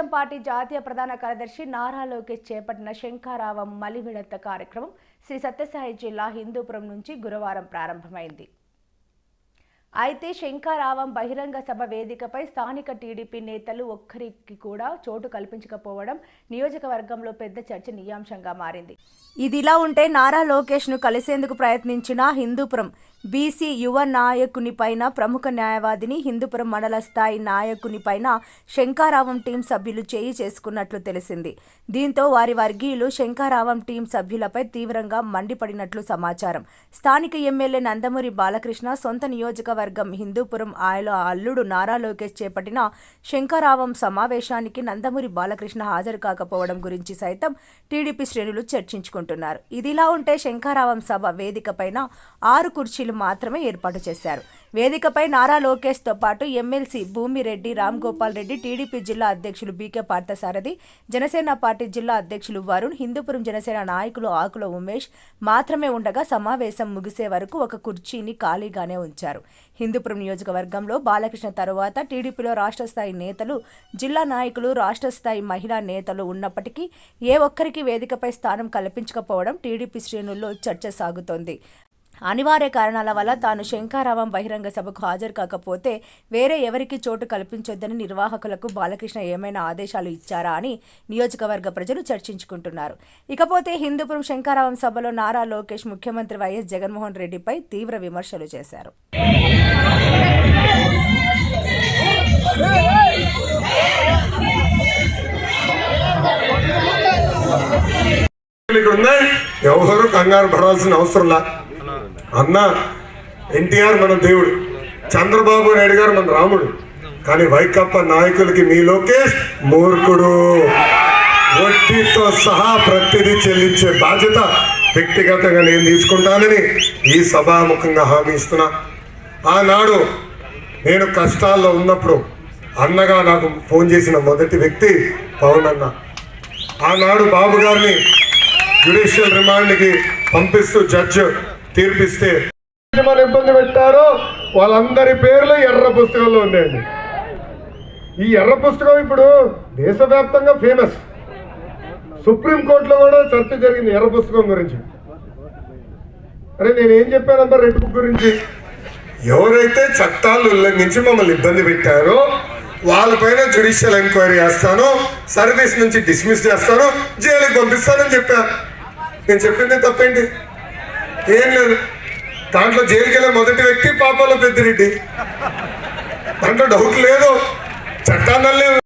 Telugu Desam party జాతీయ ప్రధాన కార్యదర్శి నారా లోకేష్ చేపట్టిన శంఖారావం మలివిడత కార్యక్రమం శ్రీ సత్యసాయి జిల్లా హిందూపురం నుంచి గురువారం ప్రారంభమైంది. అయితే శంఖారావం బహిరంగ సభ వేదికపై స్థానిక టీడీపీ నేతలు ఒక్కరికి కూడా చోటు కల్పించకపోవడం నియోజకవర్గంలో పెద్ద చర్చనీయాంశంగా మారింది. ఇదిలా ఉంటే నారా లోకేష్ను కలిసేందుకు ప్రయత్నించిన హిందూపురం బీసీ యువ నాయకుని పైన ప్రముఖ న్యాయవాదిని హిందూపురం మండల స్థాయి నాయకుని పైన శంకారావం టీం సభ్యులు చేయి చేసుకున్నట్లు తెలిసింది. దీంతో వారి వర్గీయులు శంకారావం టీం సభ్యులపై తీవ్రంగా మండిపడినట్లు సమాచారం. స్థానిక ఎమ్మెల్యే నందమూరి బాలకృష్ణ సొంత నియోజకవర్గం హిందూపురం ఆయలో అల్లుడు నారా లోకేష్ చేపట్టిన శంకారావం సమావేశానికి నందమూరి బాలకృష్ణ హాజరు కాకపోవడం గురించి సైతం టీడీపీ శ్రేణులు చర్చించుకుంటున్నారు. ఇదిలా ఉంటే శంకారావం సభ వేదికపైన ఆరు కుర్చీలు మాత్రమే ఏర్పాటు చేశారు. వేదికపై నారా లోకేష్తో పాటు ఎమ్మెల్సీ భూమిరెడ్డి రామ్ గోపాల్ రెడ్డి టీడీపీ జిల్లా అధ్యక్షులు బీకే పార్థసారథి జనసేన పార్టీ జిల్లా అధ్యక్షులు వరుణ్ హిందూపురం జనసేన నాయకులు ఆకుల ఉమేష్ మాత్రమే ఉండగా సమావేశం ముగిసే వరకు ఒక కుర్చీని ఖాళీగానే ఉంచారు. హిందూపురం నియోజకవర్గంలో బాలకృష్ణ తరువాత టీడీపీలో రాష్ట్ర స్థాయి నేతలు జిల్లా నాయకులు రాష్ట్ర స్థాయి మహిళా నేతలు ఉన్నప్పటికీ ఏ ఒక్కరికి వేదికపై స్థానం కల్పించకపోవడం టీడీపీ శ్రేణుల్లో చర్చ సాగుతోంది. అనివార్య కారణాల వల్ల తాను శంకారావం బహిరంగ సభకు హాజరు కాకపోతే వేరే ఎవరికి చోటు కల్పించొద్దని నిర్వాహకులకు బాలకృష్ణ ఏమైనా ఆదేశాలు ఇచ్చారా అని నియోజకవర్గ ప్రజలు చర్చించుకుంటున్నారు. ఇకపోతే హిందూపురం శంకారావం సభలో నారా లోకేష్ ముఖ్యమంత్రి వైఎస్ జగన్మోహన్ రెడ్డిపై తీవ్ర విమర్శలు చేశారు. ఎవరు కంగారు పడాల్సిన అవసరంలా అన్న ఎన్టీఆర్ మన దేవుడు చంద్రబాబు నాయుడు గారు మన రాముడు. కానీ వైకప్ప నాయకులకి మీ లోకేష్ మూర్ఖుడు. వడ్డీతో సహా ప్రతిదీ చెల్లించే బాధ్యత వ్యక్తిగతంగా నేను తీసుకుంటానని ఈ సభాముఖంగా హామీ ఇస్తున్నా. ఆనాడు నేను కష్టాల్లో ఉన్నప్పుడు అన్నగా నాకు ఫోన్ చేసిన మొదటి వ్యక్తి పవన్ అన్న ఆనాడు బాబు గారిని జ్యుడిషియల్ రిమాండ్కి పంపిస్తూ జడ్జి తీర్పిస్తే మన ఇబ్బంది పెట్టారో వాళ్ళందరి పేర్లు ఎర్ర పుస్తకంలో ఉన్నాయండి. ఈ ఎర్ర పుస్తకం ఇప్పుడు దేశవ్యాప్తంగా ఫేమస్ సుప్రీంకోర్టులో కూడా చర్చ జరిగింది ఎర్ర పుస్తకం గురించి. అరే నేను ఏం చెప్పానమ్మా రెడ్ బుక్ గురించి? ఎవరైతే చట్టాలు ఉల్లంఘించి మమ్మల్ని ఇబ్బంది పెట్టారో వాళ్ళపైన జ్యుడిషియల్ ఎంక్వైరీ చేస్తాను సర్వీస్ నుంచి డిస్మిస్ చేస్తాను జైలుకి పంపిస్తానని చెప్పాను నేను చెప్పింది తప్పేంటి? ఏం లేదు. దాంట్లో జైలుకి వెళ్ళే మొదటి వ్యక్తి పాపాల పెద్దిరెడ్డి. దాంట్లో డౌట్ లేదు. చట్టాన్ని